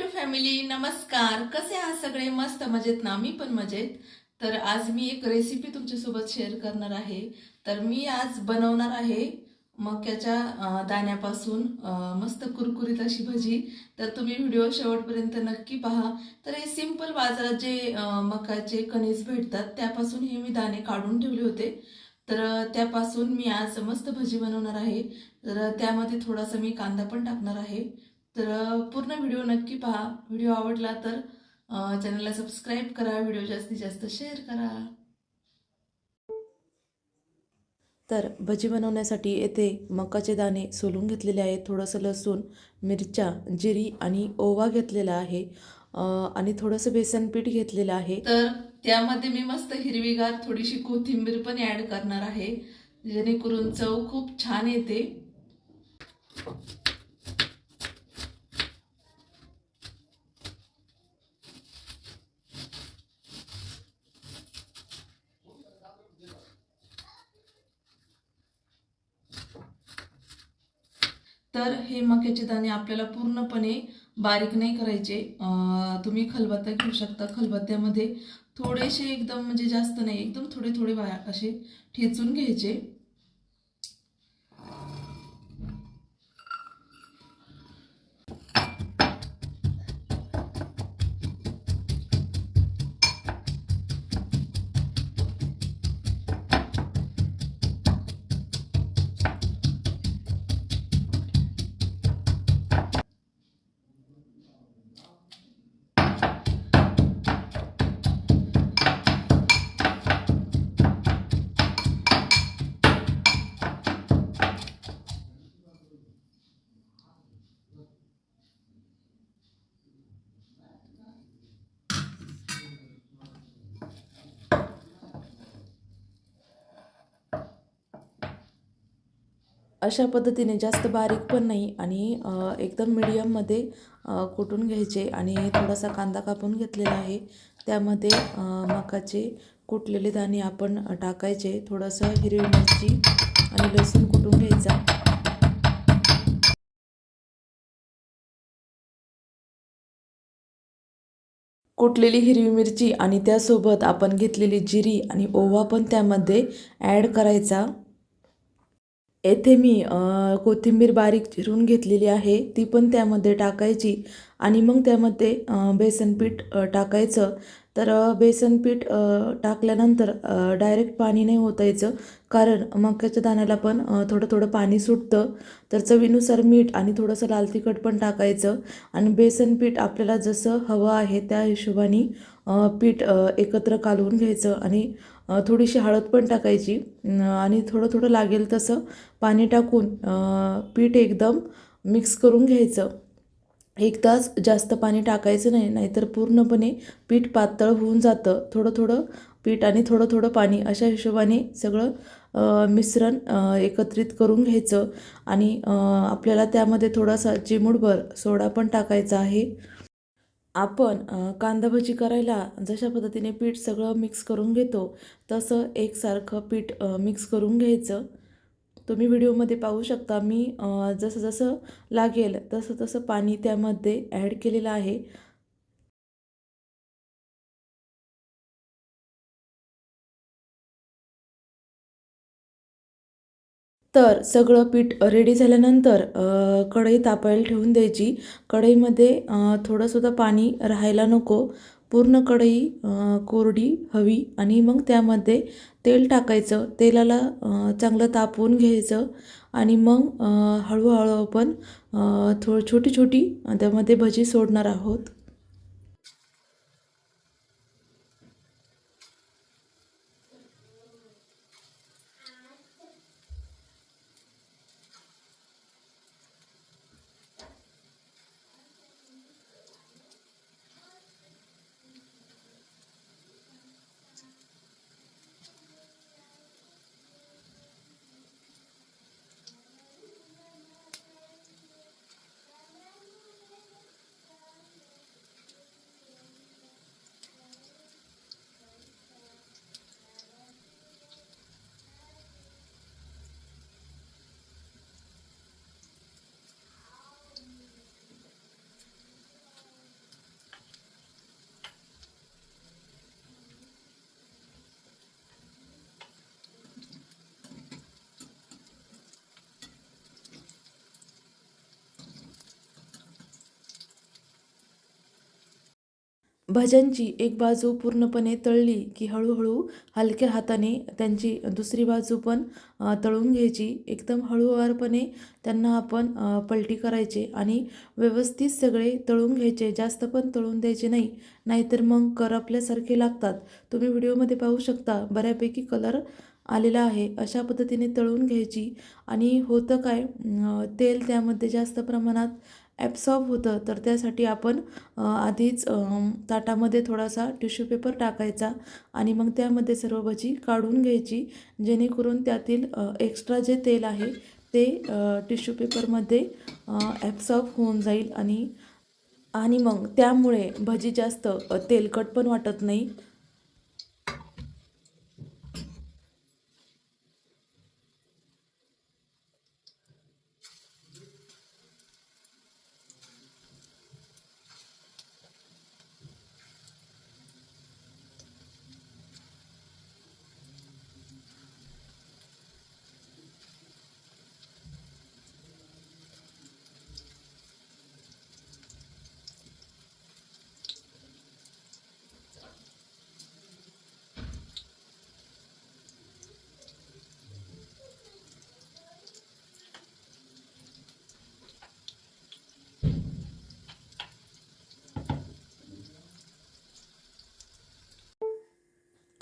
To family नमस्कार. कसे आहात सगळे? मस्त मजेत ना? मी पण मजेत. तर आज मी एक रेसिपी तुमच्यासोबत शेअर करणार आहे. तर मी आज बनवणार आहे मक्याच्या दाण्यापासून मस्त कुरकुरीत अशी भजी. तर तुम्ही व्हिडिओ शेवटपर्यंत नक्की पहा. तर हे सिंपल बाजारात जे मक्याचे मकाचे कणीस भेटतात त्यापासून हे मी दाणे काढून ठेवले होते. तर त्यापासून मी आज मस्त भजी बनवणार आहे. तर त्यामध्ये थोडासा मी कांदा पण टाकणार आहे. तर पूर्ण व्हिडिओ नक्की पहा. व्हिडिओ आवडला तर चॅनलला सबस्क्राईब करा. व्हिडिओ जास्तीत जास्त शेअर करा. तर भजी बनवण्यासाठी येथे मकाचे दाणे सोलून घेतलेले आहेत. थोडंसं लसूण मिरच्या जिरी आणि ओवा घेतलेला आहे. आणि थोडंसं बेसन पीठ घेतलेलं आहे. तर त्यामध्ये मी मस्त हिरवीगार थोडीशी कोथिंबीर पण ॲड करणार आहे. जेणेकरून चव खूप छान येते. तर हे मक्याचे दाणे आपल्याला पूर्णपणे बारीक नाही करायचे. तुम्ही खलबत्ता घेऊ शकता. खलबत्त्यामध्ये थोडेसे एकदम म्हणजे जास्त नाही एकदम थोडे थोडे बा असे ठेचून घ्यायचे. अशा पद्धतीने जास्त बारीक पण नाही आणि एकदम मिडियममध्ये कुटून घ्यायचे आणि थोडासा कांदा कापून घेतलेला आहे. त्यामध्ये मकाचे कुटलेले दाणे आपण टाकायचे. थोडंसं हिरवी मिरची आणि लसूण कुटून घ्यायचा. कुटलेली हिरवी मिरची आणि त्यासोबत आपण घेतलेली जिरी आणि ओवा पण त्यामध्ये ॲड करायचा. येथे मी कोथिंबीर बारीक चिरून घेतलेली आहे. ती पण त्यामध्ये टाकायची आणि मग त्यामध्ये बेसनपीठ टाकायचं. तर बेसनपीठ टाकल्यानंतर डायरेक्ट पाणी नाही ओतायचं कारण मक्याच्या दाण्याला पण थोडं थोडं पाणी सुटतं. तर चवीनुसार मीठ आणि थोडंसं लाल तिखट पण टाकायचं. आणि बेसनपीठ आपल्याला जसं हवं आहे त्या हिशोबाने पीठ एकत्र कालवून घ्यायचं आणि थोडीशी हळद पण टाकायची. आणि थोडं थोडं लागेल तसं पाणी टाकून पीठ एकदम मिक्स करून घ्यायचं. एकदाच जास्त पाणी टाकायचं नाही नाहीतर पूर्णपणे पीठ पातळ होऊन जातं. थोडं थोडं पीठ आणि थोडं थोडं पाणी अशा हिशोबाने सगळं मिश्रण एकत्रित करून घ्यायचं. आणि आपल्याला त्यामध्ये थोडासा चिमूटभर सोडा पण टाकायचा आहे. आपण कांदाभजी करायला जशा पद्धतीने पीठ सगळं मिक्स करून घेतो तसं एकसारखं पीठ मिक्स करून घ्यायचं. तुम्ही व्हिडिओमध्ये पाहू शकता मी जसं जसं लागेल तसं तसं पाणी त्यामध्ये ॲड केलेलं आहे. तर सगळं पीठ रेडी झाल्यानंतर कढई तापायला ठेवून द्यायची. कढईमध्ये थोडंसुद्धा पाणी राहायला नको. पूर्ण कढई कोरडी हवी आणि मग त्यामध्ये तेल टाकायचं. तेलाला चांगलं तापवून घ्यायचं आणि मग हळूहळू आपण अ, थो छोटी छोटी त्यामध्ये भजी सोडणार आहोत. भज्यांची एक बाजू पूर्णपणे तळली की हळूहळू हलक्या हाताने त्यांची दुसरी बाजू पण तळून घ्यायची. एकदम हळूवारपणे त्यांना आपण पलटी करायचे आणि व्यवस्थित सगळे तळून घ्यायचे. जास्त पण तळून द्यायचे नाही नाहीतर मग करपल्यासारखे लागतात. तुम्ही व्हिडिओमध्ये पाहू शकता बऱ्यापैकी कलर आलेला आहे. अशा पद्धतीने तळून घ्यायची आणि होतं काय तेल त्यामध्ये जास्त प्रमाणात ॲब्सॉर्ब होतं तर त्यासाठी आपण आधीच ताटामध्ये थोडासा टिश्यू पेपर टाकायचा आणि मग त्यामध्ये सर्व भजी काढून घ्यायची जेणेकरून त्यातील एक्स्ट्रा जे तेल आहे ते टिश्यू पेपरमध्ये ॲब्सॉर्ब होऊन जाईल आणि आणि मग त्यामुळे भजी जास्त तेलकट पण वाटत नाही.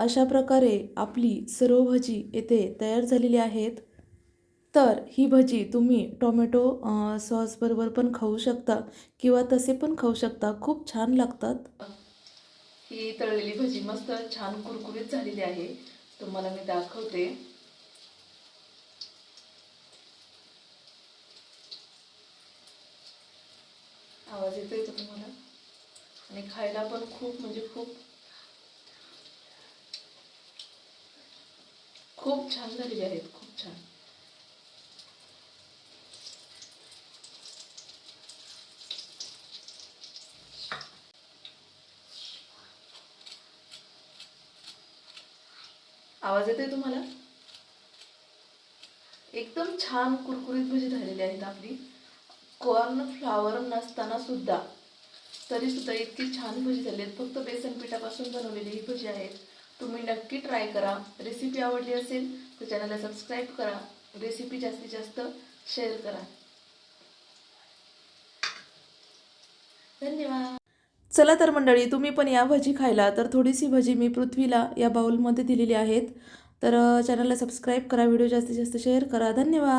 अशा प्रकारे आपली सर्व भजी येथे तयार झालेली आहेत. तर ही भजी तुम्ही टोमॅटो सॉसबरोबर पण खाऊ शकता किंवा तसे पण खाऊ शकता. खूप छान लागतात. ही तळलेली भजी मस्त छान कुरकुरीत झालेली आहे. तुम्हाला मी दाखवते. आवाज येतोय का तुम्हाला? आणि खायला पण खूप म्हणजे खूप खूप छान झालेली आहेत खूप छान. आवाज येतोय तुम्हाला? एकदम छान कुरकुरीत भजी झालेली आहेत आपली. कॉर्न फ्लावर नसताना सुद्धा. तरी सुद्धा इतकी छान भजी झाली आहेत. फक्त बेसन पिठापासून बनवलेली ही भजी आहेत. तुम्ही नक्की ट्राय करा. रेसिपी आवडली असेल तर चॅनलला सबस्क्राईब करा. रेसिपी जास्तीत जास्त शेअर करा. धन्यवाद. चला तर मंडळी तुम्ही पण या भजी खायला. तर थोडीशी भजी मी पृथ्वीला या बाउलमध्ये दिलेली आहेत. तर चॅनलला सबस्क्राईब करा व्हिडिओ जास्तीत जास्त शेअर करा. धन्यवाद.